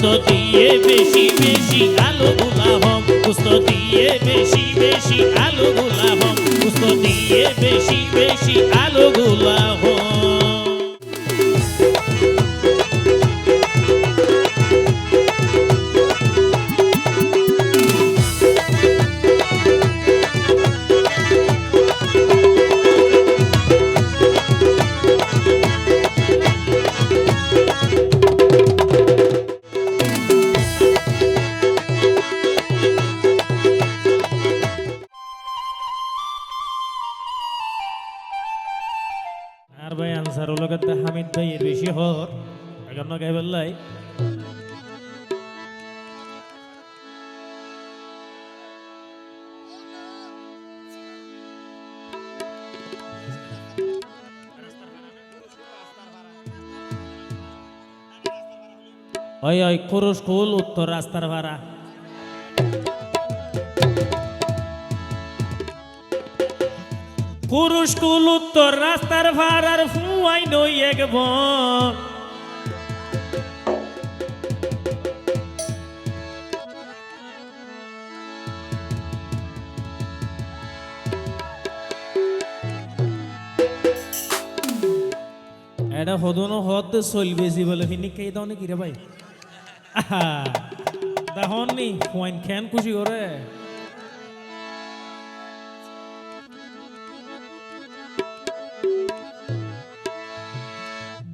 গুস্ত দিয়ে বেশি বেশি আলু গুলা হম। গুস্ত দিয়ে বেশি বেশি আলু গুলা হম। গুস্ত দিয়ে বেশি বেশি আলু আর ভাই আনসার লগত হামিদ ভাই এর বেশি হর। এখন গাই বললাই? ওই ওই কুরুশ কুল, উত্তর রাস্তার ভাড়া। পুরুষ কুল উত্তর রাস্তার ভাড়ার ফুয়াই নই এক বন। এটা হদনো হদ চলবেছি বলে ফিনি কে দাও নাকি রে ভাই? দেখুন পয়েন্ট খেন খুশি করে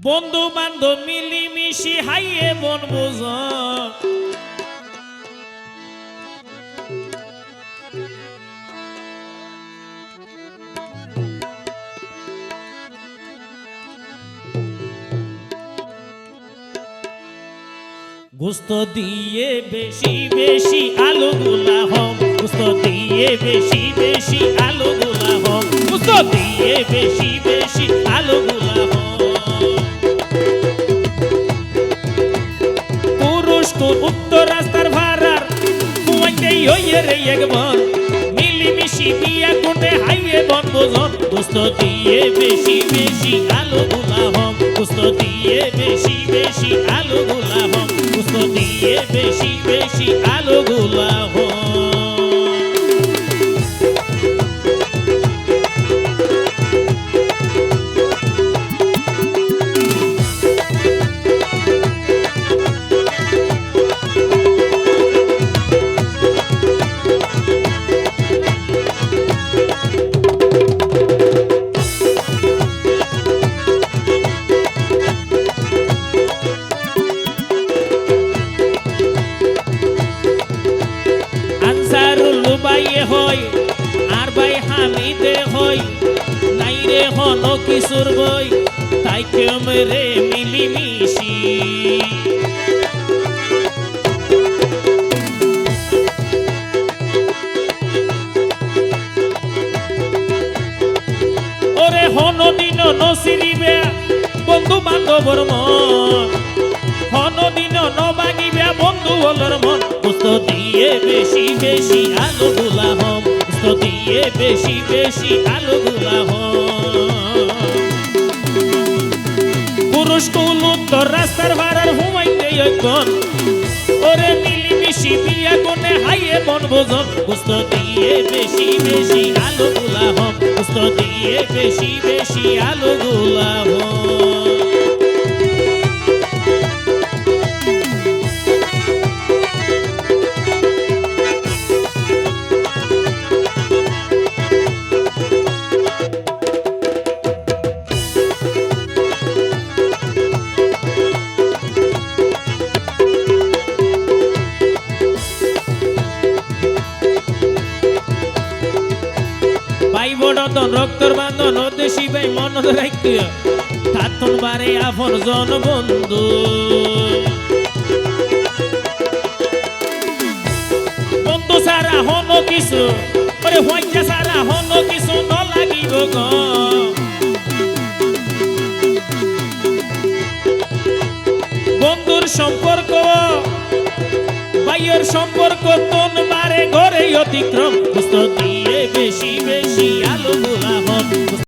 বন্ধু বান্ধব মিলিমিশি হাইয়ে বন বোঝ। গুস্ত দিয়ে বেশি বেশি আলু গুলা হম গুস্ত দিয়ে বেশি বেশি আলু গুলা হম গুস্ত দিয়ে বেশি হইয়ে রে একবার মিলিমিশি বিয়া কোটে হাইয়ে বন বোঝন গুস্ত দিয়ে বেশি বেশি আলো গুলা হম। গুস্ত দিয়ে বেশি বেশি আলো গুলা হম। গুস্ত দিয়ে বেশি বেশি আলু বাইয়ে হয় আর ভাই হামিদে হয় নাই রে হন কিশোর বই, তাই কেম রে মিলিমিশি। ওরে হন দিন নসিরিবে, বন্ধু বান্ধবর মন। হন দিন নবাগিবে, বন্ধু বলর মন। দিয়ে বেশি বেশি আলু গুলা হম। দিয়ে বেশি বেশি আলু গুলা হম। পুরুষ কুল উত্তর রাস্তার ভাড়ার হুমাইতে এখন ওরে মিলিমিশি বিয়া কোনে হাইয়ে মন বোঝন। কুস্ত দিয়ে বেশি বেশি আলু গুলা হম। কুস্ত দিয়ে বেশি বেশি আলু গুলা হম। ভাই রক্তর বান্ধন দেশি ভাই মন রাখতে তাতন বারে আপন জন বন্ধু। বন্ধু সারা হন কিছু। ওরে হইয়া সারা হন কিছু ন লাগিব গ। বন্ধুর সম্পর্ক ভাইয়ের সম্পর্ক কোন বারে ঘরে অতিক্রম? পুস্তক দিয়ে বেশি বেশি আলু গোলা হন